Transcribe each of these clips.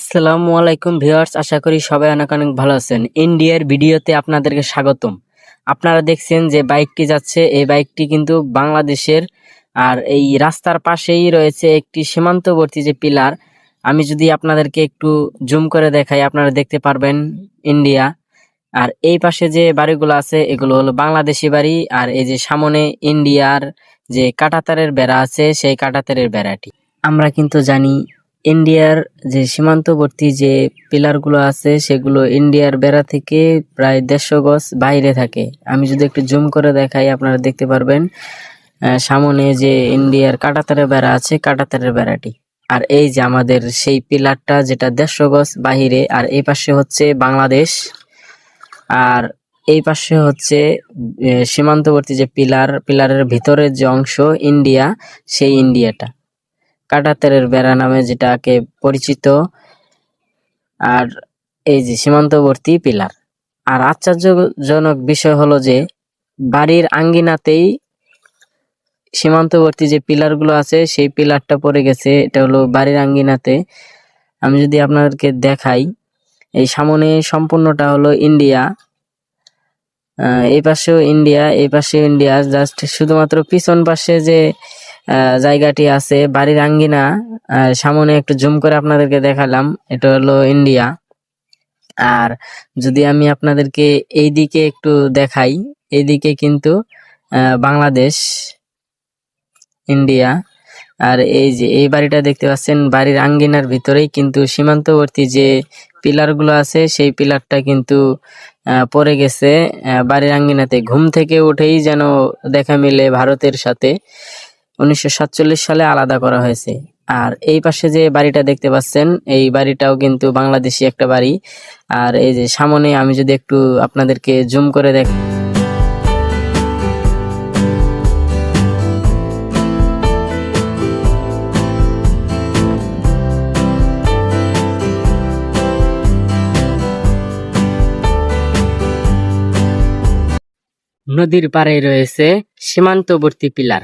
আসসালামু আলাইকুম ভিউয়ার্স, আশা করি সবাই অনেক অনেক ভালো আছেন। ইন্ডিয়ার ভিডিওতে আপনাদেরকে স্বাগতম। আপনারা দেখছেন যে বাইকটি যাচ্ছে, এই বাইকটি কিন্তু বাংলাদেশের আর এই রাস্তার পাশেই রয়েছে একটি সীমান্তবর্তী যে পিলার। আমি যদি আপনাদেরকে একটু জুম করে দেখাই, আপনারা দেখতে পারবেন ইন্ডিয়া। আর এই পাশে যে বাড়িগুলো আছে, এগুলো হলো বাংলাদেশি বাড়ি। আর এই যে সামনে ইন্ডিয়ার যে কাঁটাতারের বেড়া আছে, সেই কাঁটাতারের বেড়াটি। আমরা কিন্তু জানি ইন্ডিয়ার যে সীমান্তবর্তী যে পিলারগুলো আছে, সেগুলো ইন্ডিয়ার বেড়া থেকে প্রায় দেড়শো গজ বাইরে থাকে। আমি যদি একটু জুম করে দেখাই, আপনারা দেখতে পারবেন সামনে যে ইন্ডিয়ার কাটাতারের বেড়া আছে, কাটাতারের বেড়াটি। আর এই যে আমাদের সেই পিলারটা যেটা দেড়শো গজ বাহিরে, আর এই পাশে হচ্ছে বাংলাদেশ। আর এই পাশে হচ্ছে সীমান্তবর্তী যে পিলার, পিলারের ভিতরের যে অংশ ইন্ডিয়া, সেই ইন্ডিয়াটা। কাটাতারের বেড়া নামে যেটাকে পরিচিত। আর এই যে সীমান্তবর্তী পিলার। আর আশ্চর্যজনক বিষয় হলো যে, বাড়ির আঙ্গিনাতেই সীমান্তবর্তী যে পিলারগুলো আছে, সেই পিলারটা পড়ে গেছে। এটা হলো বাড়ির আঙ্গিনাতে। আমি যদি আপনাদেরকে দেখাই, এই সামনে সম্পূর্ণটা হলো ইন্ডিয়া। এই পাশেও ইন্ডিয়া, এই পাশেও ইন্ডিয়া। জাস্ট শুধুমাত্র পিছন পাশে যে জায়গাটি আছে বাড়ির আঙ্গিনা সামনে একটু জুম করে আপনাদেরকে দেখালাম, এটা হলো ইন্ডিয়া। আর যদি আমি আপনাদেরকে এই দিকে একটু দেখাই, এইদিকে কিন্তু বাংলাদেশ, ইন্ডিয়া। আর এই যে, এই বাড়িটা দেখতে পাচ্ছেন বাড়ির আঙ্গিনার ভিতরেই কিন্তু সীমান্তবর্তী যে পিলারগুলো আছে, সেই পিলারটা কিন্তু পড়ে গেছে বাড়ির আঙ্গিনাতে ঘুম থেকে উঠেই যেন দেখা মিলে ভারতের সাথে। উনিশশো সাতচল্লিশ সালে আলাদা করা হয়েছে। আর এই পাশে যে বাড়িটা দেখতে পাচ্ছেন, এই বাড়িটাও কিন্তু বাংলাদেশি একটা বাড়ি। আর এই যে সামনে আমি যদি একটু আপনাদেরকে জুম করে দেখ নদীর পাড়ে রয়েছে সীমান্তবর্তী পিলার।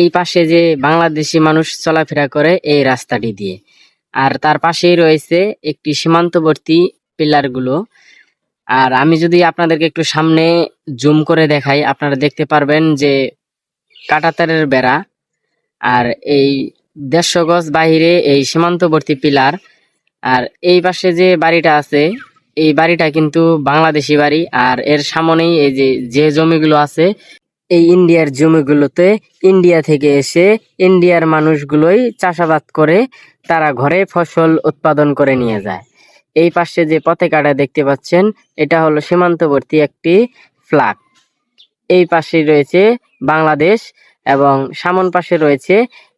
এই পাশে যে বাংলাদেশি মানুষ চলাফেরা করে এই রাস্তাটি দিয়ে। আর তার পাশেই রয়েছে একটি সীমান্তবর্তী পিলারগুলো আর আমি যদি আপনাদেরকে একটু সামনে জুম করে দেখাই, আপনারা দেখতে পারবেন যে কাটাতারের বেড়া আর এই দেড়শো গজ বাহিরে এই সীমান্তবর্তী পিলার। আর এই পাশে যে বাড়িটা আছে, এই বাড়িটা কিন্তু বাংলাদেশি বাড়ি। আর এর সামনেই এই যে যে জমিগুলো আছে এই ইন্ডিয়ার জমিগুলোতে ইন্ডিয়া থেকে এসে ইন্ডিয়ার মানুষগুলোই চাষাবাদ করে তারা ঘরে ফসল উৎপাদন করে নিয়ে যায়। এই পাশে যে পতাকাটা দেখতে পাচ্ছেন, এটা হলো সীমান্তবর্তী একটি ফ্ল্যাগ। এই পাশে রয়েছে বাংলাদেশ এবং সামন পাশে রয়েছে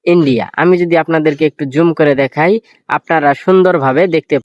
ইন্ডিয়া। আমি যদি আপনাদেরকে একটু জুম করে দেখাই, আপনারা সুন্দরভাবে দেখতে